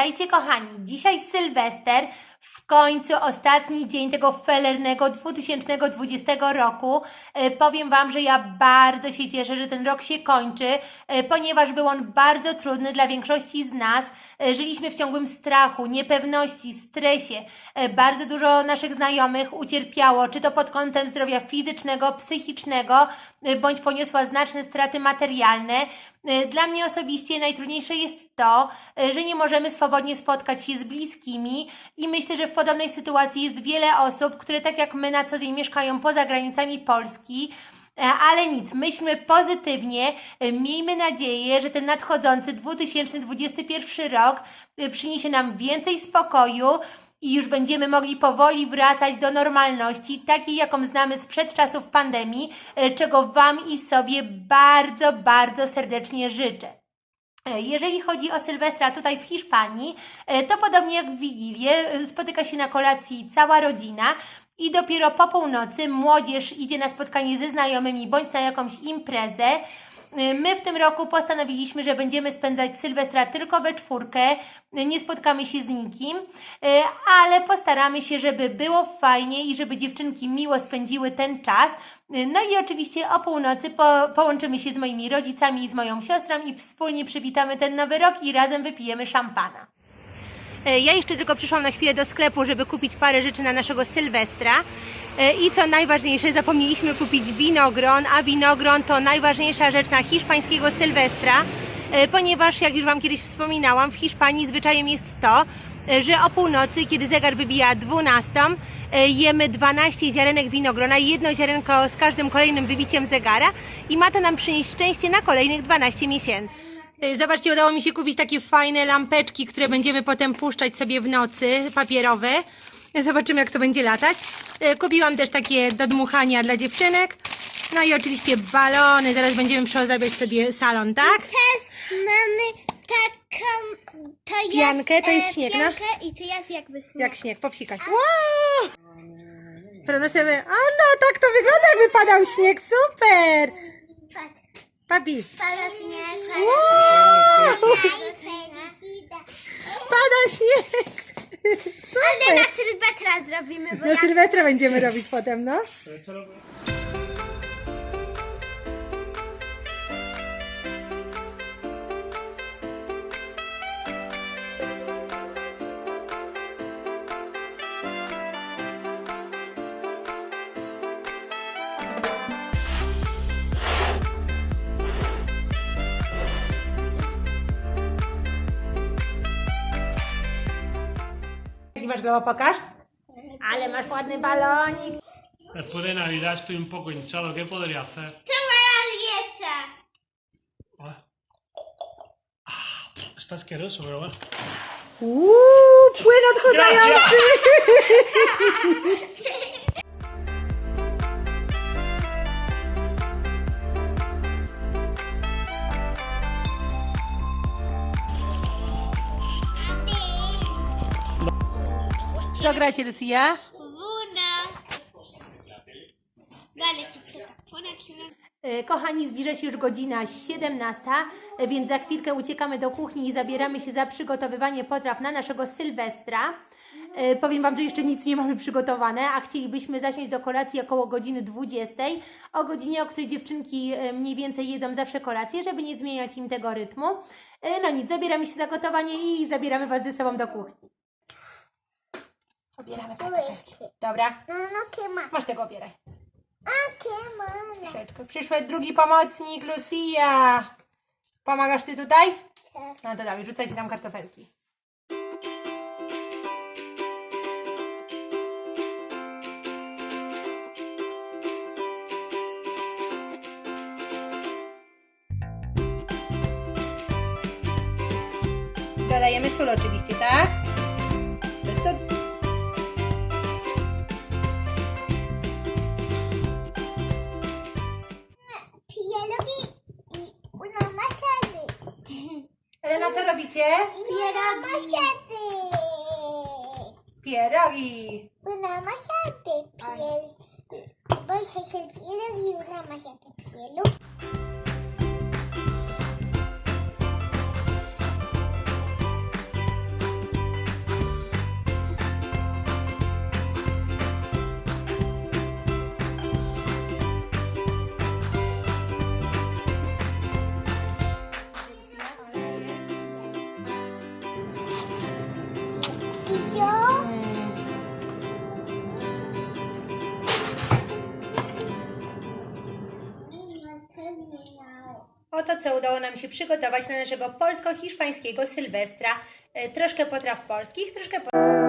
Witajcie kochani. Dzisiaj Sylwester, w końcu ostatni dzień tego felernego 2020 roku. E, Powiem Wam, że ja bardzo się cieszę, że ten rok się kończy, e, ponieważ był on bardzo trudny dla większości z nas. E, Żyliśmy w ciągłym strachu, niepewności, stresie. Bardzo dużo naszych znajomych ucierpiało, czy to pod kątem zdrowia fizycznego, psychicznego, bądź poniosła znaczne straty materialne. E, Dla mnie osobiście najtrudniejsze jest to, e, że nie możemy swobodnie spotkać się z bliskimi i myślę, że w podobnej sytuacji jest wiele osób, które tak jak my na co dzień mieszkają poza granicami Polski. E, Ale nic, myślmy pozytywnie, e, miejmy nadzieję, że ten nadchodzący 2021 rok e, przyniesie nam więcej spokoju i już będziemy mogli powoli wracać do normalności, takiej jaką znamy sprzed czasów pandemii, e, czego Wam i sobie bardzo, bardzo serdecznie życzę. E, Jeżeli chodzi o Sylwestra tutaj w Hiszpanii, e, to podobnie jak w Wigilię, spotyka się na kolacji cała rodzina i dopiero po północy młodzież idzie na spotkanie ze znajomymi bądź na jakąś imprezę. E, My w tym roku postanowiliśmy, że będziemy spędzać Sylwestra tylko we czwórkę, nie spotkamy się z nikim, e, ale postaramy się, żeby było fajnie i żeby dziewczynki miło spędziły ten czas. E, No i oczywiście o północy po, połączymy się z moimi rodzicami i z moją siostrą i wspólnie przywitamy ten nowy rok i razem wypijemy szampana. E, Ja jeszcze tylko przyszłam na chwilę do sklepu, żeby kupić parę rzeczy na naszego Sylwestra. E, I co najważniejsze, zapomnieliśmy kupić winogron, a winogron to najważniejsza rzecz na hiszpańskiego Sylwestra, e, ponieważ jak już Wam kiedyś wspominałam, w Hiszpanii zwyczajem jest to, że o północy, kiedy zegar wybija 12, e, jemy 12 ziarenek winogrona jedno ziarenko z każdym kolejnym wybiciem zegara i ma to nam przynieść szczęście na kolejnych 12 miesięcy. Y, Zobaczcie, udało mi się kupić takie fajne lampeczki, które będziemy potem puszczać sobie w nocy, papierowe. Zobaczymy, jak to będzie latać. Y, Kupiłam też takie do dmuchania dla dziewczynek. No i oczywiście balony, zaraz będziemy przyozdabiać sobie salon, tak? Też mamy taką. To jest, Piankę, to jest e, śnieg, no. I to jest jakby śnieg. Jak śnieg, popsikać. Wow! Prenosimy. A no, tak to wygląda, jakby padał śnieg, super! Patrz, Papi, pada śnieg. Wow! Zrobimy, bo Na ja... Sylwestra będziemy robić potem, no. Masz globo, pokaż? Vale, más fuerte balón y... Después de Navidad estoy un poco hinchado, ¿qué podría hacer? ¡Toma la dieta! Ah, está asqueroso, pero bueno. ¡Uh! ¡Buena cosa, Co gracie, Lucia? Wuna. Się E, Kochani, zbliża się już godzina 17, e, więc za chwilkę uciekamy do kuchni i zabieramy się za przygotowywanie potraw na naszego Sylwestra. E, Powiem Wam, że jeszcze nic nie mamy przygotowane, a chcielibyśmy zasiąść do kolacji około godziny 20, o godzinie, o której dziewczynki mniej więcej jedzą zawsze kolację, żeby nie zmieniać im tego rytmu. No nic, zabieramy się za gotowanie i zabieramy Was ze sobą do kuchni. Obieramy kartofelki. Dobra, No, no, ¿qué más? masz tego obieraj. Ah, ¿qué más? Troszeczkę. Przyszły drugi pomocnik, Lucia. Pomagasz ty tutaj? Tak. No to dawaj, rzucajcie tam kartofelki. Dodajemy sól oczywiście, tak? Co robicie? Pierogi. Pierogi. Una maszety. Pier... Voy a hacer pierogi una maszety. Pielu. Oto co udało nam się przygotować na naszego polsko-hiszpańskiego Sylwestra. E, Troszkę potraw polskich, troszkę po...